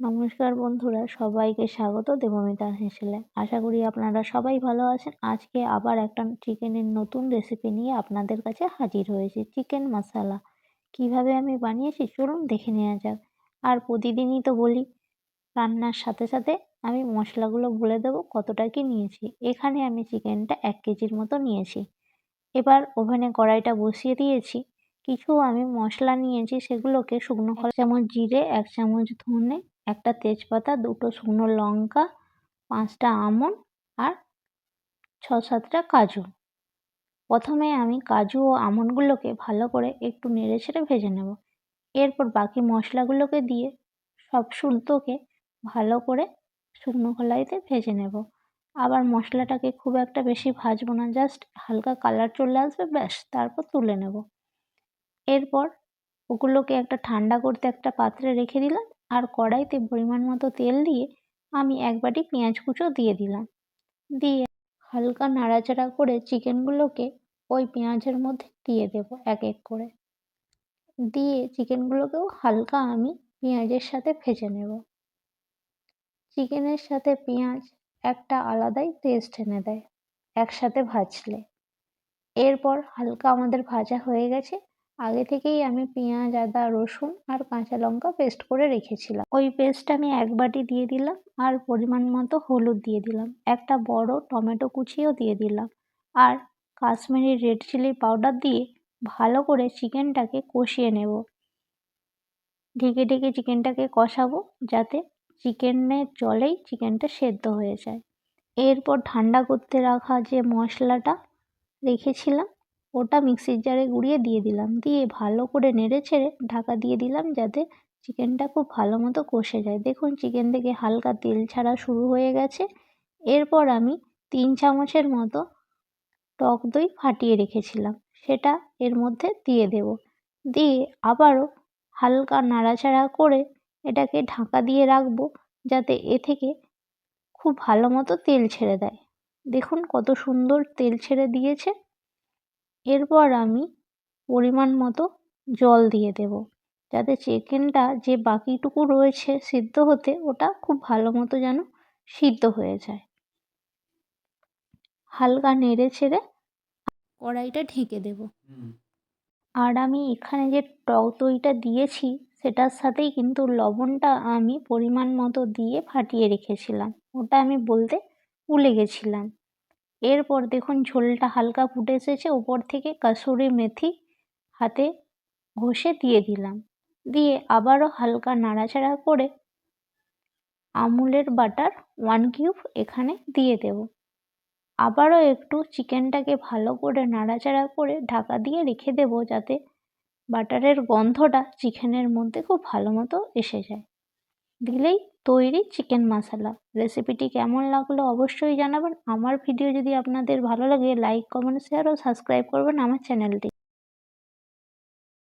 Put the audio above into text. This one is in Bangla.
নমস্কার বন্ধুরা, সবাইকে স্বাগত দেবমিতা হেসেলে আশা করি আপনারা সবাই ভালো আছেন। আজকে আবার একটা চিকেনের নতুন রেসিপি নিয়ে আপনাদের কাছে হাজির হয়েছি, চিকেন মশালা। কীভাবে আমি বানিয়েছি চলুন দেখে নেওয়া যাক। আর প্রতিদিনই তো বলি, রান্নার সাথে সাথে আমি মশলাগুলো বলে দেবো কতটা কি নিয়েছি। এখানে আমি চিকেনটা এক কেজির মতো নিয়েছি। এবার ওভেনে কড়াইটা বসিয়ে দিয়েছি। কিছু আমি মশলা নিয়েছি, সেগুলোকে শুকনো এক চামচ জিরে, এক চামচ ধনে একটা তেজপাতা, দুটো শুকনো লঙ্কা, পাঁচটা আমন্ড আর ছ সাতটা কাজু। প্রথমে আমি কাজু ও আমন্ডগুলোকে ভালো করে একটু নেড়ে ছেড়ে ভেজে নেব। এরপর বাকি মশলাগুলোকে দিয়ে সব শুদ্ধকে ভালো করে শুকনো কড়াইতে ভেজে নেব। আবার মশলাটাকে খুব একটা বেশি ভাজবো না, জাস্ট হালকা কালার চলে আসবে, ব্যাস, তারপর তুলে নেব। এরপর ওগুলোকে একটা ঠান্ডা করতে একটা পাত্রে রেখে দিলাম। আর কড়াইতে পরিমাণ মতো তেল দিয়ে আমি এক বাটি পেঁয়াজ কুচো দিয়ে দিলাম। দিয়ে হালকা নাড়াচাড়া করে চিকেনগুলোকে ওই পেঁয়াজের মধ্যে দিয়ে দেব এক এক করে। দিয়ে চিকেনগুলোকেও হালকা আমি পেঁয়াজের সাথে ভেজে নেব। চিকেনের সাথে পেঁয়াজ একটা আলাদাই টেস্ট এনে দেয়, একসাথে ভাজলে। এরপর হালকা আমাদের ভাজা হয়ে গেছে আগে থেকেই আমি পেঁয়াজ, আদা, রসুন আর কাঁচা লঙ্কা পেস্ট করে রেখেছিলাম। ওই পেস্ট আমি এক বাটি দিয়ে দিলাম আর পরিমাণ মতো হলুদ দিয়ে দিলাম। একটা বড় টমেটো কুচিও দিয়ে দিলাম। আর কাশ্মীরি রেড চিলি পাউডার দিয়ে ভালো করে চিকেনটাকে কষিয়ে নেব। ঢেকে ঢেকে চিকেনটাকে কষাবো যাতে চিকেনের জলেই চিকেনটা সেদ্ধ হয়ে যায়। এরপর ঠান্ডা করতে রাখা যে মশলাটা রেখেছিলাম ওটা মিক্সির জারে গুঁড়িয়ে দিয়ে দিলাম। দিয়ে ভালো করে নেড়ে ছেড়ে ঢাকা দিয়ে দিলাম যাতে চিকেনটা খুব ভালো মতো কষে যায়। দেখুন চিকেন থেকে হালকা তেল ছাড়া শুরু হয়ে গেছে। এরপর আমি তিন চামচের মতো টক দই ফাটিয়ে রেখেছিলাম। সেটা এর মধ্যে দিয়ে দেব। দিয়ে আবারও হালকা নাড়াচাড়া করে এটাকে ঢাকা দিয়ে রাখব যাতে এ থেকে খুব ভালো মতো তেল ছেড়ে দেয়। দেখুন কত সুন্দর তেল ছেড়ে দিয়েছে। এরপর আমি পরিমাণ মতো জল দিয়ে দেব। যাতে চিকেনটা যে বাকিটুকু রয়েছে সিদ্ধ হতে ওটা খুব ভালো মতো যেন সিদ্ধ হয়ে যায়। হালকা নেড়ে ছেড়ে কড়াইটা ঢেকে দেব। আর আমি এখানে যে টক দইটা দিয়েছি সেটার সাথেই কিন্তু লবণটা আমি পরিমাণ মতো দিয়ে ফাটিয়ে রেখেছিলাম। ওটা আমি বলতে ভুলে গেছিলাম। এরপর দেখুন ঝোলটা হালকা ফুটে এসেছে ওপর থেকে কাসুরি মেথি হাতে ঘষে দিয়ে দিলাম। দিয়ে আবারও হালকা নাড়াচাড়া করে আমুলের বাটার ওয়ান কিউব এখানে দিয়ে দেব। আবারও একটু চিকেনটাকে ভালো করে নাড়াচাড়া করে ঢাকা দিয়ে রেখে দেব যাতে বাটারের গন্ধটা চিকেনের মধ্যে খুব ভালো মতো এসে যায়। দিলেই তৈরি চিকেন মশলা। রেসিপিটি কেমন লাগল অবশ্যই জানাবেন। আমার ভিডিও যদি আপনাদের ভালো লাগে, লাইক, কমেন্ট শেয়ার ও সাবস্ক্রাইব করবেন আমার চ্যানেলটি